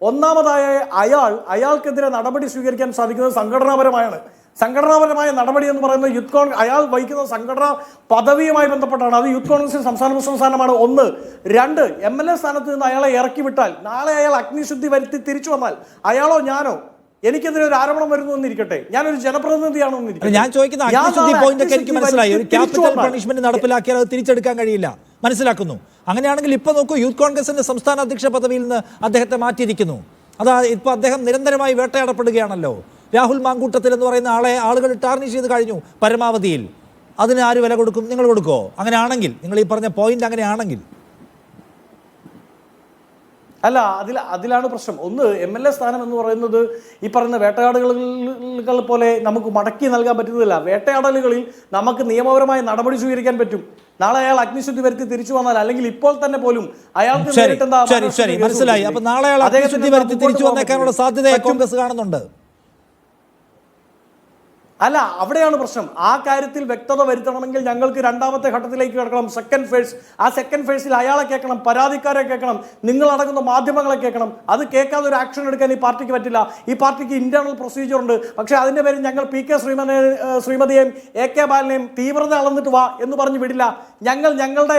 ഒന്നാമതായ അയാൾ അയാൾക്കെതിരെ നടപടി സ്വീകരിക്കാൻ സാധിക്കുന്നത് സംഘടനാപരമായാണ്. സംഘടനാപരമായ നടപടി എന്ന് പറയുന്നത് യൂത്ത് കോൺഗ്രസ് അയാൾ വഹിക്കുന്ന സംഘടനാ പദവിയുമായി ബന്ധപ്പെട്ടാണ്. അത് യൂത്ത് കോൺഗ്രസിന് സംസ്ഥാന പ്രസിഡന്റ് സ്ഥാനമാണ് ഒന്ന്. രണ്ട്. എം എൽ എ സ്ഥാനത്ത് നിന്ന് അയാളെ ഇറക്കി വിട്ടാൽ നാളെ അയാൾ അഗ്നിശുദ്ധി വരുത്തി തിരിച്ചു വന്നാൽ അയാളോ ഞാനോ എനിക്കെതിരെ ഒരു ആരോപണം വരുന്നു എന്നിരിക്കട്ടെ. ഞാനൊരു ജനപ്രതിനിധിയാണോ അല്ല, എന്നിരിക്കട്ടെ. ഞാൻ ചോദിക്കുന്ന നടപ്പിലാക്കിയാൽ അത് തിരിച്ചെടുക്കാൻ കഴിയില്ല. മനസ്സിലാക്കുന്നു. അങ്ങനെയാണെങ്കിൽ ഇപ്പോൾ നോക്കൂ യൂത്ത് കോൺഗ്രസിന്റെ സംസ്ഥാന അധ്യക്ഷ പദവിയിൽ നിന്ന് അദ്ദേഹത്തെ മാറ്റിയിരിക്കുന്നു. അതാ ഇപ്പോൾ അദ്ദേഹം നിരന്തരമായി വേട്ടയാടപ്പെടുകയാണല്ലോ. രാഹുൽ മാങ്കൂട്ടത്തിൽ എന്ന് പറയുന്ന ആളെ ആളുകൾ ടാർണിഷ് ചെയ്ത് കഴിഞ്ഞു പരമാവധിയിൽ. അതിന് ആര് വില കൊടുക്കും? നിങ്ങൾ കൊടുക്കോ? അങ്ങനെയാണെങ്കിൽ നിങ്ങൾ ഈ പറഞ്ഞ പോയിന്റ് അങ്ങനെയാണെങ്കിൽ. അല്ല അതിൽ അതിലാണ് പ്രശ്നം. ഒന്ന് എം എൽ എ സ്ഥാനം എന്ന് പറയുന്നത് ഈ പറയുന്ന വേട്ടയാടലുകൾ പോലെ നമുക്ക് മടക്കി നൽകാൻ പറ്റുന്നതല്ല. വേട്ടയാടലുകളിൽ നമുക്ക് നിയമപരമായ നടപടി സ്വീകരിക്കാൻ പറ്റും. നാളെ അയാൾ അഗ്നിശുദ്ധി വരുത്തി തിരിച്ചു വന്നാൽ അല്ലെങ്കിൽ ഇപ്പോൾ തന്നെ പോലും അയാൾക്ക് ശരി ശരി മനസ്സിലായി? അപ്പൊ നാളെ അയാൾ അഗ്നിശുദ്ധി വരുത്തി തിരിച്ചു വന്നേക്കാനുള്ള സാധ്യത കോൺഗ്രസ് കാണുന്നുണ്ട്. അല്ല അവിടെയാണ് പ്രശ്നം. ആ കാര്യത്തിൽ വ്യക്തത വരുത്തണമെങ്കിൽ ഞങ്ങൾക്ക് രണ്ടാമത്തെ ഘട്ടത്തിലേക്ക് കിടക്കണം. സെക്കൻഡ് ഫേസ് ആ സെക്കൻഡ് ഫേസിൽ അയാളെ കേൾക്കണം പരാതിക്കാരെ കേൾക്കണം നിങ്ങളടങ്ങുന്ന മാധ്യമങ്ങളെ കേൾക്കണം. അത് കേൾക്കാതെ ഒരു ആക്ഷൻ എടുക്കാൻ ഈ പാർട്ടിക്ക് പറ്റില്ല. ഈ പാർട്ടിക്ക് ഇന്റേണൽ പ്രൊസീജിയർ ഉണ്ട്. പക്ഷേ അതിന്റെ പേരിൽ ഞങ്ങൾ പി കെ ശ്രീമതി ശ്രീമതിയെയും എ കെ ബാലനെയും തീവ്രത അളന്നിട്ട് വാ എന്ന് പറഞ്ഞു വിടില്ല. ഞങ്ങൾ ഞങ്ങളുടെ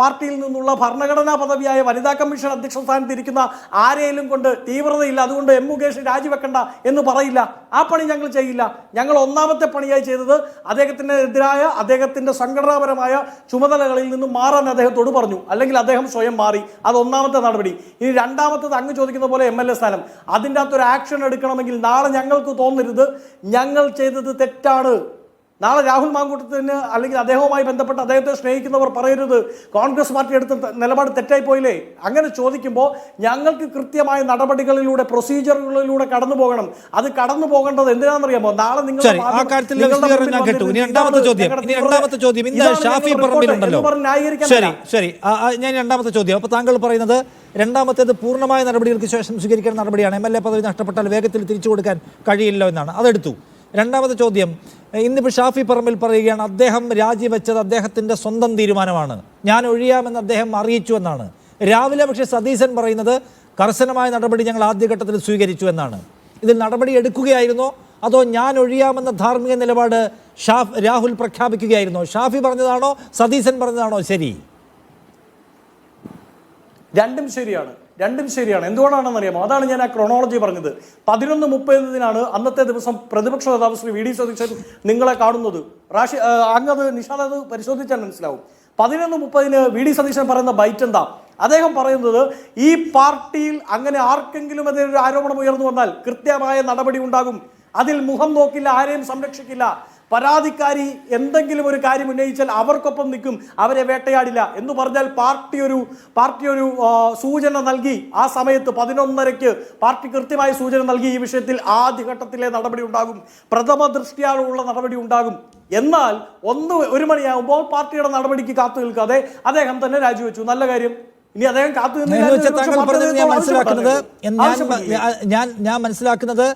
പാർട്ടിയിൽ നിന്നുള്ള ഭരണഘടനാ പദവിയായ വനിതാ കമ്മീഷൻ അധ്യക്ഷ സ്ഥാനത്ത് ഇരിക്കുന്ന ആരെയും കൊണ്ട് തീവ്രതയില്ല. അതുകൊണ്ട് എം മുകേഷ് രാജിവെക്കണ്ട എന്ന് പറയില്ല. ആ പണി ഞങ്ങൾ ചെയ്യില്ല. ഞങ്ങൾ ഒന്നാമത്തെ പണിയായി ചെയ്തത് അദ്ദേഹത്തിന്റെ എതിരായ അദ്ദേഹത്തിന്റെ സംഘടനാപരമായ ചുമതലകളിൽ നിന്ന് മാറാൻ അദ്ദേഹത്തോട് പറഞ്ഞു. അല്ലെങ്കിൽ അദ്ദേഹം സ്വയം മാറി. അത് ഒന്നാമത്തെ നടപടി. ഇനി രണ്ടാമത്തത് അങ്ങ് ചോദിക്കുന്ന പോലെ എം എൽ എ സ്ഥാനം. അതിന്റെ അകത്തൊരു ആക്ഷൻ എടുക്കണമെങ്കിൽ നാളെ ഞങ്ങൾക്ക് തോന്നരുത്. ഞങ്ങൾ ചെയ്തത് തെറ്റാണ്. നാളെ രാഹുൽ മാങ്കൂട്ടത്തിന് അല്ലെങ്കിൽ അദ്ദേഹവുമായി ബന്ധപ്പെട്ട് അദ്ദേഹത്തെ സ്നേഹിക്കുന്നവർ പറയരുത്. കോൺഗ്രസ് പാർട്ടി എടുത്ത നിലപാട് തെറ്റായി പോയില്ലേ? അങ്ങനെ ചോദിക്കുമ്പോൾ ഞങ്ങൾക്ക് കൃത്യമായ നടപടികളിലൂടെ പ്രൊസീജിയറുകളിലൂടെ കടന്നു പോകണം. അത് കടന്നു പോകേണ്ടത് എന്തിനാണെന്നറിയാമോ? നാളെ നിങ്ങൾ ശരി ശരി ഞാൻ രണ്ടാമത്തെ ചോദ്യം. അപ്പോൾ താങ്കൾ പറയുന്നത് രണ്ടാമത്തേത് പൂർണമായ നടപടികൾക്ക് ശേഷം സ്വീകരിക്കേണ്ട നടപടിയാണ്. എം എൽ എ പദവി നഷ്ടപ്പെട്ടാൽ വേഗത്തിൽ തിരിച്ചു കൊടുക്കാൻ കഴിയില്ല എന്നാണ്. അതെടുത്തു. രണ്ടാമത്തെ ചോദ്യം. ഇന്നിപ്പോൾ ഷാഫി പറമ്പിൽ പറയുകയാണ് അദ്ദേഹം രാജിവെച്ചത് അദ്ദേഹത്തിന്റെ സ്വന്തം തീരുമാനമാണ്. ഞാൻ ഒഴിയാമെന്ന് അദ്ദേഹം അറിയിച്ചു എന്നാണ്. രാവിലെ പക്ഷേ സതീശൻ പറയുന്നത് കർശനമായ നടപടി ഞങ്ങൾ ആദ്യഘട്ടത്തിൽ സ്വീകരിച്ചു എന്നാണ്. ഇതിൽ നടപടി എടുക്കുകയായിരുന്നോ? അതോ ഞാൻ ഒഴിയാമെന്ന ധാർമ്മിക നിലപാട് ഷാഫ് രാഹുൽ പ്രഖ്യാപിക്കുകയായിരുന്നോ? ഷാഫി പറഞ്ഞതാണോ? സതീശൻ പറഞ്ഞതാണോ? ശരി. രണ്ടും ശരിയാണ്. രണ്ടും ശരിയാണ്. എന്തുകൊണ്ടാണെന്ന് അറിയാമോ അതാണ് ഞാൻ ആ ക്രോണോളജി പറഞ്ഞത്. പതിനൊന്ന് മുപ്പതിനാണ് അന്നത്തെ ദിവസം പ്രതിപക്ഷ നേതാവ് ശ്രീ വി ഡി സതീശൻ നിങ്ങളെ കാണുന്നത്. റാഷി അങ്ങത് നിഷാദ് അത് പരിശോധിച്ചാൽ മനസ്സിലാവും. പതിനൊന്ന് മുപ്പതിന് വി ഡി സതീശൻ പറയുന്ന ബൈറ്റ് എന്താ? അദ്ദേഹം പറയുന്നത് ഈ പാർട്ടിയിൽ അങ്ങനെ ആർക്കെങ്കിലും എതിരെ ആരോപണം ഉയർന്നു വന്നാൽ കൃത്യമായ നടപടി ഉണ്ടാകും. അതിൽ മുഖം നോക്കില്ല ആരെയും സംരക്ഷിക്കില്ല. പരാതിക്കാരി എന്തെങ്കിലും ഒരു കാര്യം ഉന്നയിച്ചാൽ അവർക്കൊപ്പം നിൽക്കും അവരെ വേട്ടയാടില്ല എന്ന് പറഞ്ഞാൽ പാർട്ടി ഒരു പാർട്ടി ഒരു സൂചന നൽകി ആ സമയത്ത് പതിനൊന്നരയ്ക്ക് പാർട്ടി കൃത്യമായ സൂചന നൽകി ഈ വിഷയത്തിൽ ആദ്യഘട്ടത്തിലെ നടപടി ഉണ്ടാകും പ്രഥമ ദൃഷ്ടിയാലുള്ള നടപടി ഉണ്ടാകും. എന്നാൽ ഒന്ന് ഒരു മണിയാകുമ്പോൾ പാർട്ടിയുടെ നടപടിക്ക് കാത്തു നിൽക്കാതെ അദ്ദേഹം തന്നെ രാജിവെച്ചു. നല്ല കാര്യം. ഇനി അദ്ദേഹം കാത്തു ഞാൻ മനസ്സിലാക്കുന്നത്? ഞാൻ ഞാൻ മനസ്സിലാക്കുന്നത്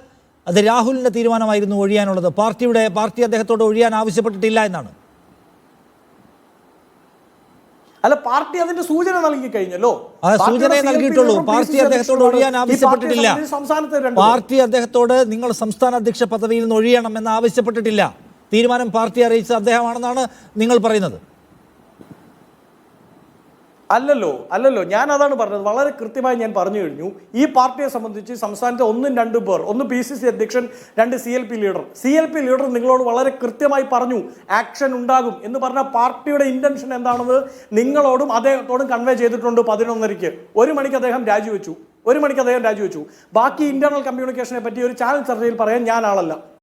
അത് രാഹുലിന്റെ തീരുമാനമായിരുന്നു ഒഴിയാനുള്ളത്. പാർട്ടിയുടെ പാർട്ടി അദ്ദേഹത്തോട് ഒഴിയാൻ ആവശ്യപ്പെട്ടിട്ടില്ല എന്നാണ്. അല്ല പാർട്ടി അതിന്റെ സൂചന നൽകി കഴിഞ്ഞല്ലോ സൂചനയെ നൽകിയിട്ടുള്ളൂ. പാർട്ടി അദ്ദേഹത്തോട് ഒഴിയാൻ ആവശ്യപ്പെട്ടിട്ടില്ല. പാർട്ടി അദ്ദേഹത്തോട് നിങ്ങൾ സംസ്ഥാന അധ്യക്ഷ പദവിയിൽ നിന്ന് ഒഴിയണം എന്ന് ആവശ്യപ്പെട്ടിട്ടില്ല. തീരുമാനം പാർട്ടി അറിയിച്ച അദ്ദേഹമാണെന്നാണ് നിങ്ങൾ പറയുന്നത്. അല്ലല്ലോ അല്ലല്ലോ. ഞാൻ അതാണ് പറഞ്ഞത്. വളരെ കൃത്യമായി ഞാൻ പറഞ്ഞു കഴിഞ്ഞു. ഈ പാർട്ടിയെ സംബന്ധിച്ച് സംസ്ഥാനത്തെ ഒന്നും രണ്ടും പേർ ഒന്ന് പി സി സി അധ്യക്ഷൻ രണ്ട് C L P leader C L P leader നിങ്ങളോട് വളരെ കൃത്യമായി പറഞ്ഞു ആക്ഷൻ ഉണ്ടാകും എന്ന് പറഞ്ഞ പാർട്ടിയുടെ ഇന്റൻഷൻ എന്താണെന്ന് നിങ്ങളോടും അദ്ദേഹത്തോടും കൺവേ ചെയ്തിട്ടുണ്ട് പതിനൊന്നരയ്ക്ക്. ഒരു മണിക്ക് അദ്ദേഹം രാജിവെച്ചു. ഒരു മണിക്ക് അദ്ദേഹം രാജിവെച്ചു. ബാക്കി ഇന്റേണൽ കമ്മ്യൂണിക്കേഷനെ പറ്റി ഒരു ചാനൽ ചർച്ചയിൽ പറയാൻ ഞാൻ ആളല്ല.